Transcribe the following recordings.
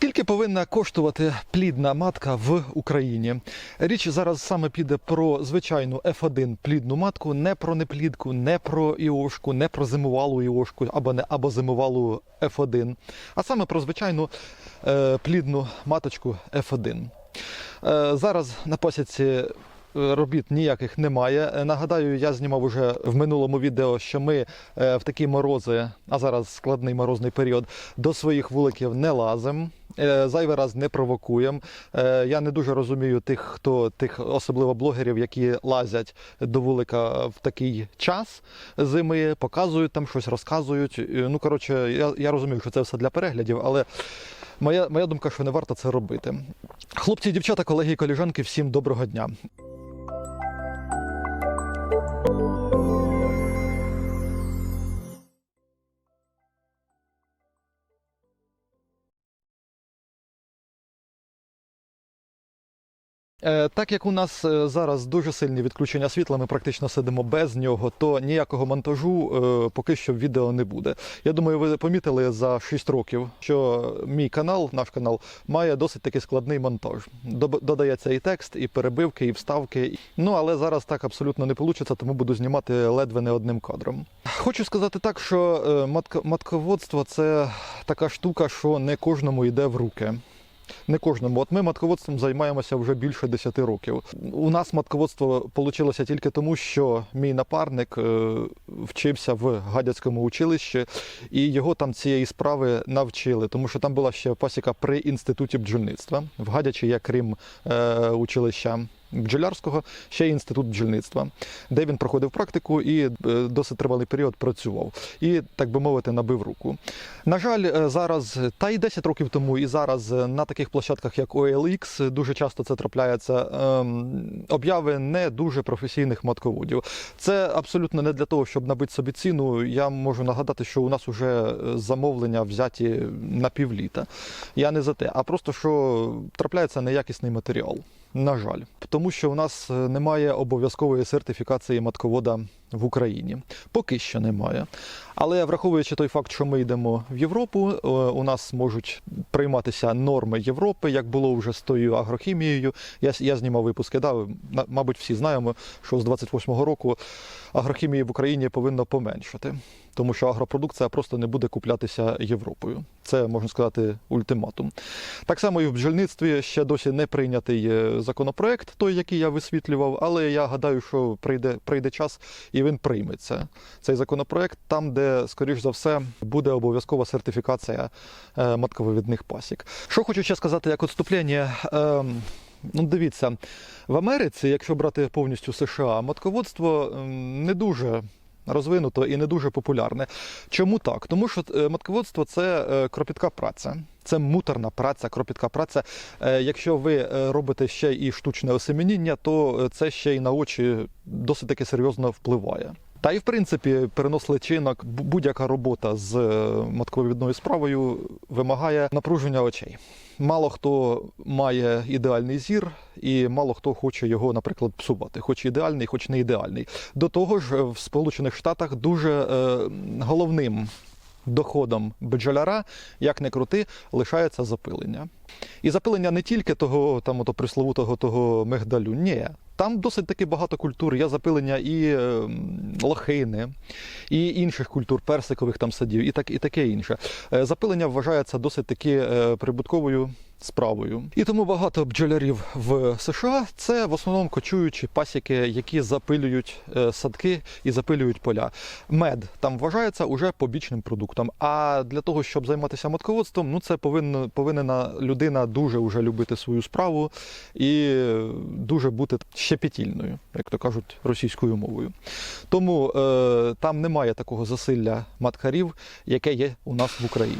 Скільки повинна коштувати плідна матка в Україні? Річ зараз саме піде про звичайну F1 плідну матку, не про неплідку, не про іошку, не про зимувалу іошку або не або зимувалу F1, а саме про звичайну е, плідну маточку F1. Е, зараз на посідці е, робіт ніяких немає. Е, Нагадаю, я знімав уже в минулому відео, що ми е, в такі морози, а зараз складний морозний період, до своїх вуликів не лазимо. Е, Зайвий раз не провокуємо. Е, Я не дуже розумію тих, хто тих, особливо блогерів, які лазять до вулика в такий час зими, показують там щось, розказують. Е, Ну коротше, я, я розумію, що це все для переглядів, але моя, моя думка, що не варто це робити. Хлопці, дівчата, колеги і коліжанки, всім доброго дня. Так як у нас е, зараз дуже сильні відключення світла, ми практично сидимо без нього, то ніякого монтажу е, поки що відео не буде. Я думаю, ви помітили за 6 років, що мій канал, наш канал, має досить таки складний монтаж. Додається і текст, і перебивки, і вставки. Ну але зараз так абсолютно не вийде, тому буду знімати ледве не одним кадром. Хочу сказати так, що е, матководство це така штука, що не кожному йде в руки. Не кожному. От ми матководством займаємося вже більше 10 років. У нас матководство вийшло тільки тому, що мій напарник е, вчився в гадяцькому училищі, і його там цієї справи навчили, тому що там була ще пасіка при інституті бджільництва. В Гадячі я крім е, училища. Бджолярського ще й інститут бджільництва, де він проходив практику і е, досить тривалий період працював. І, так би мовити, набив руку. На жаль, е, зараз, та й 10 років тому, і зараз е, на таких площадках, як OLX, дуже часто це трапляється. ем, Обяви не дуже професійних матководів. Це абсолютно не для того, щоб набити собі ціну. Я можу нагадати, що у нас вже замовлення взяті на півліта. Я не за те, а просто що трапляється неякісний матеріал. На жаль, тому що у нас е, немає обов'язкової сертифікації матковода в Україні. Поки що немає. Але враховуючи той факт, що ми йдемо в Європу, е, у нас можуть прийматися норми Європи, як було вже з тою агрохімією. Я, я знімав випуски, да, мабуть, всі знаємо, що з 28-го року агрохімії в Україні повинно поменшати, тому що агропродукція просто не буде куплятися Європою. Це можна сказати ультиматум. Так само і в бджільництві ще досі не прийнятий е, законопроект, той, який я висвітлював, але я гадаю, що прийде, прийде час і він прийметься. Цей законопроект там, де, скоріш за все, буде обов'язкова сертифікація е, матковивідних пасік. Що хочу ще сказати як відступлення. Ем, Ну, дивіться, в Америці, якщо брати повністю США, матководство ем, не дуже розвинуто і не дуже популярне. Чому так? Тому що е, матководство це е, кропітка праця. Це муторна праця, кропітка праця. Е, Якщо ви робите ще і штучне осеменіння, то це ще й на очі досить таки серйозно впливає. Та й в принципі перенос личинок, будь-яка робота з е, матковідною справою вимагає напруження очей. Мало хто має ідеальний зір, і мало хто хоче його, наприклад, псувати, хоч ідеальний, хоч не ідеальний. До того ж, в Сполучених Штатах дуже е, головним доходом бджоляра, як не крути, лишається запилення. І запилення не тільки того там ото присловутого того мигдалю, ні. Там досить таки багато культур. Є запилення і е, лохини, і інших культур, персикових там садів, і так і таке інше. Е, Запилення вважається досить таки е, прибутковою справою. І тому багато бджолярів в США це в основному кочуючі пасіки, які запилюють е, садки і запилюють поля. Мед там вважається уже побічним продуктом. А для того, щоб займатися матководством, ну це повинна повинна людина дуже уже любити свою справу і дуже бути щепетільною, як то кажуть російською мовою. Тому е, там немає такого засилля маткарів, яке є у нас в Україні.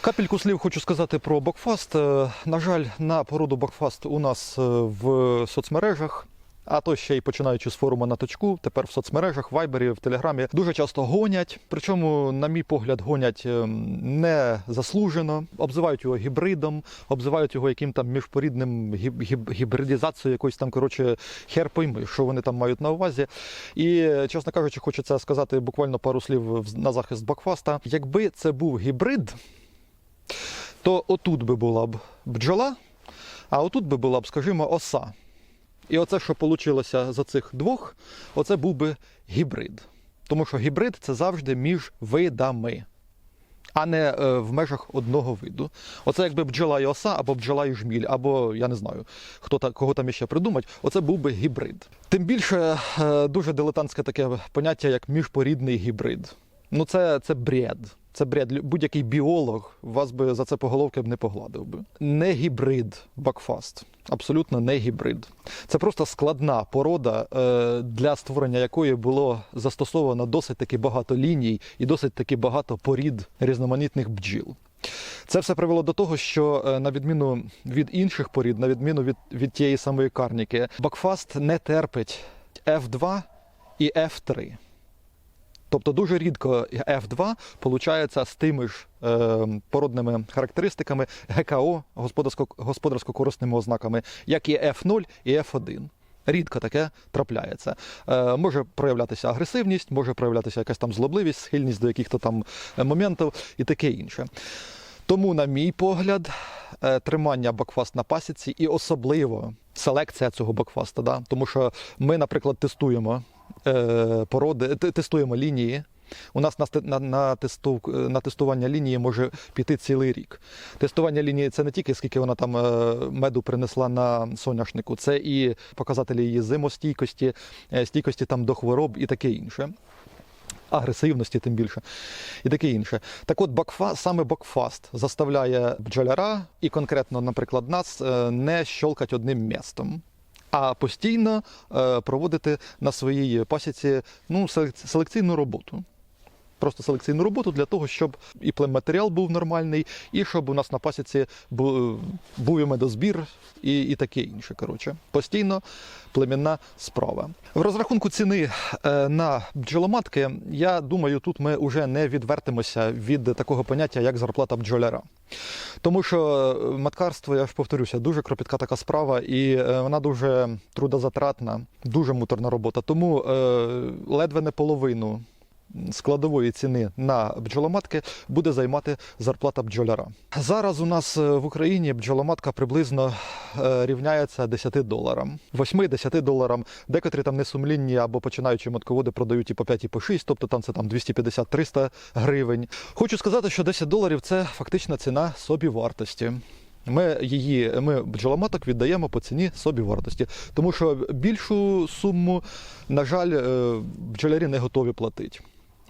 Капельку слів хочу сказати про Бокфаст. Е, На жаль, на породу Бокфаст у нас е, в соцмережах. А то ще й починаючи з форуму на точку, тепер в соцмережах, в Вайбері, в Телеграмі дуже часто гонять. Причому, на мій погляд, гонять ем, не заслужено, обзивають його гібридом, обзивають його яким там міжпорідним гіб- гіб- гібридизацією якоюсь там, коротше, хер пойми, що вони там мають на увазі. І, чесно кажучи, хочеться сказати буквально пару слів на захист Бокфаста. Якби це був гібрид, то отут би була б бджола, а отут би була б, скажімо, оса. І оце, що вийшло за цих двох, оце був би гібрид. Тому що гібрид це завжди між видами, а не е, в межах одного виду. Оце якби бджола і оса, або бджола і жміль, або я не знаю, хто та, кого там іще придумать, оце був би гібрид. Тим більше е, дуже дилетантське таке поняття, як міжпорідний гібрид. Ну, це, це бред. Це бред. Будь-який біолог вас би за це по головки б не погладив би. Не гібрид Бакфаст. Абсолютно не гібрид. Це просто складна порода, е, для створення якої було застосовано досить таки багато ліній і досить таки багато порід різноманітних бджіл. Це все привело до того, що е, на відміну від інших порід, на відміну від, від тієї самої карніки, Бакфаст не терпить F2 і F3. Тобто дуже рідко F2 получається з тими ж е, породними характеристиками ГКО, господарсько- господарсько-корисними ознаками, як і F0 і F1. Рідко таке трапляється. Е, може проявлятися агресивність, може проявлятися якась там злобливість, схильність до яких-то там е, моментів і таке інше. Тому, на мій погляд, е, тримання бакфаст на пасіці і особливо селекція цього бакфаста. Да? Тому що ми, наприклад, тестуємо породи, тестуємо лінії. У нас на, на, тесту, на тестування лінії може піти цілий рік. Тестування лінії це не тільки скільки вона там е, меду принесла на соняшнику, це і показателі її зимостійкості, е, стійкості там до хвороб і таке інше агресивності, тим більше, і таке інше. Так от, бакфа, саме бакфаст заставляє бджоляра і конкретно, наприклад, нас е, не щолкати одним містом. А постійно е, проводити на своїй пасіці ну, селек- селекційну роботу. Просто селекційну роботу для того, щоб і плематеріал був нормальний, і щоб у нас на пасіці бу- був і медозбір, і, і таке інше. Коротше, постійно племінна справа. В розрахунку ціни е, на бджоломатки, я думаю, тут ми вже не відвертимося від такого поняття, як зарплата бджоляра. Тому що е, маткарство, я ж повторюся, дуже кропітка така справа, і е, вона дуже трудозатратна, дуже муторна робота. Тому е, ледве не половину складової ціни на бджоломатки буде займати зарплата бджоляра. Зараз у нас е, в Україні бджоломатка приблизно е, рівняється 10 доларам. 8-10 доларам. Декотрі там несумлінні або починаючі матководи продають і по 5, і по 6, тобто там це там 250-300 гривень. Хочу сказати, що 10 доларів це фактична ціна собівартості. Ми її, ми бджоломаток віддаємо по ціні собівартості, тому що більшу суму, на жаль, е, бджолярі не готові платити.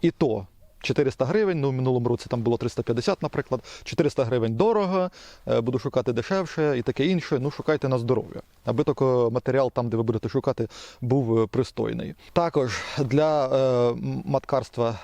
І то 400 гривень, ну в минулому році там було 350, наприклад. 400 гривень дорого, е, буду шукати дешевше і таке інше. Ну, шукайте на здоров'я, аби тільки матеріал там, де ви будете шукати, був е, пристойний. Також для е, маткарства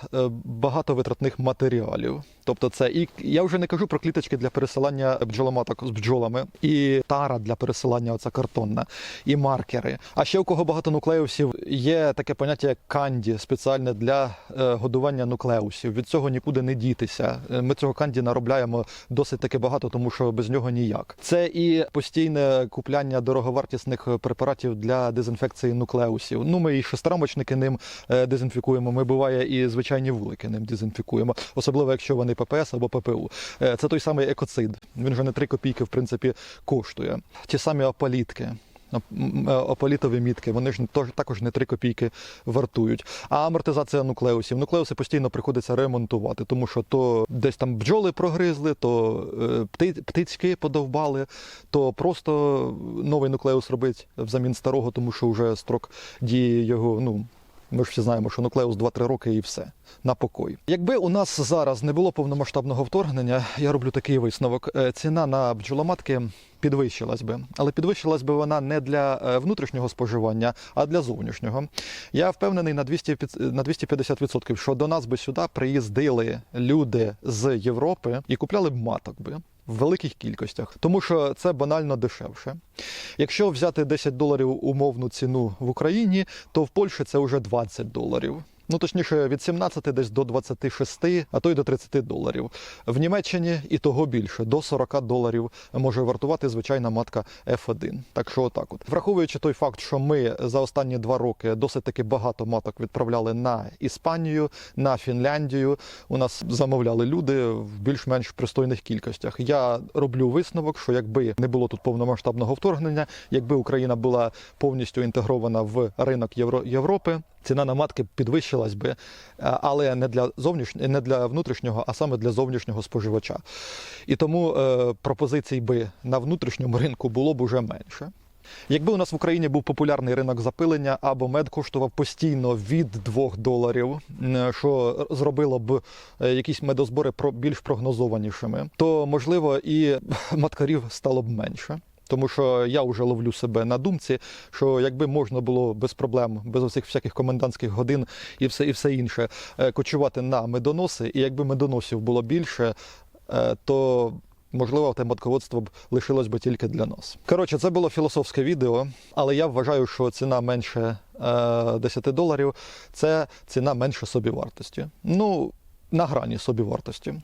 багато витратних матеріалів. Тобто, це і я вже не кажу про кліточки для пересилання бджоломаток з бджолами, і тара для пересилання, оця картонна, і маркери. А ще у кого багато нуклеусів є таке поняття як канді, спеціальне для е, годування нуклеусів. Від цього нікуди не дітися. Е, Ми цього канді наробляємо досить таки багато, тому що без нього ніяк. Це і постійне купляння дороговартісних препаратів для дезінфекції нуклеусів. Ну, ми і шестирамочники ним е, дезінфікуємо. Ми буває і звичайні вулики ним дезінфікуємо, особливо якщо вони ППС або ППУ. Е, Це той самий екоцид. Він вже не 3 копійки, в принципі, коштує. Ті самі опалітки. Оп- м, е, мітки, вони ж також не 3 копійки вартують. А амортизація нуклеусів. Нуклеуси постійно приходиться ремонтувати, тому що то десь там бджоли прогризли, то е, птицьки подовбали, то просто новий нуклеус робить взамін старого, тому що вже строк дії його, ну. Ми ж всі знаємо, що нуклеус 2-3 роки і все на покой. Якби у нас зараз не було повномасштабного вторгнення, я роблю такий висновок. е, Ціна на бджоломатки підвищилась би, але підвищилась би вона не для е, внутрішнього споживання, а для зовнішнього. Я впевнений на 200, під- на 250%, що до нас би сюди приїздили люди з Європи і купляли б маток би. В великих кількостях, тому що це банально дешевше. Якщо взяти 10 доларів умовну ціну в Україні, то в Польщі це вже 20 доларів. Ну, точніше, від 17 десь до 26, а то й до 30 доларів. В Німеччині і того більше, до 40 доларів може вартувати звичайна матка F1. Так що отак от. Враховуючи той факт, що ми за останні два роки досить таки багато маток відправляли на Іспанію, на Фінляндію. У нас замовляли люди в більш-менш пристойних кількостях. Я роблю висновок, що якби не було тут повномасштабного вторгнення, якби Україна була повністю інтегрована в ринок Євро- Європи. Ціна на матки підвищилась би, е, але не для зовнішнього, не для внутрішнього, а саме для зовнішнього споживача. І тому е, пропозицій би на внутрішньому ринку було б уже менше. Якби у нас в Україні був популярний ринок запилення, або мед коштував постійно від 2 доларів, що зробило б е, якісь медозбори більш прогнозованішими, то можливо і маткарів стало б менше. Тому що я вже ловлю себе на думці, що якби можна було без проблем, без усіх всяких комендантських годин і все, і все інше, е, кочувати на медоноси, і якби медоносів було більше, е, то можливо те матководство б лишилось би тільки для нас. Коротше, це було філософське відео, але я вважаю, що ціна менше е, 10 доларів це ціна менше собівартості. Ну, на грані собівартості.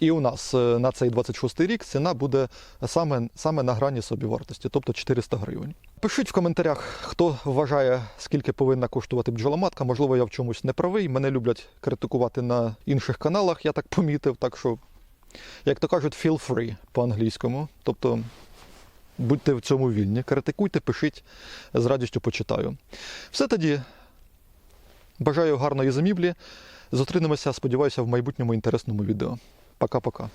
І у нас е, на цей 26-й рік ціна буде саме, саме на грані собівартості, тобто 400 гривень. Пишіть в коментарях, хто вважає, скільки повинна коштувати бджоломатка. Можливо, я в чомусь не правий. Мене люблять критикувати на інших каналах, я так помітив. Так що, як то кажуть, feel free по-англійському. Тобто будьте в цьому вільні. Критикуйте, пишіть, з радістю почитаю. Все тоді. Бажаю гарної зимівлі. Зустрінемося, сподіваюся, в майбутньому інтересному відео. Пока-пока.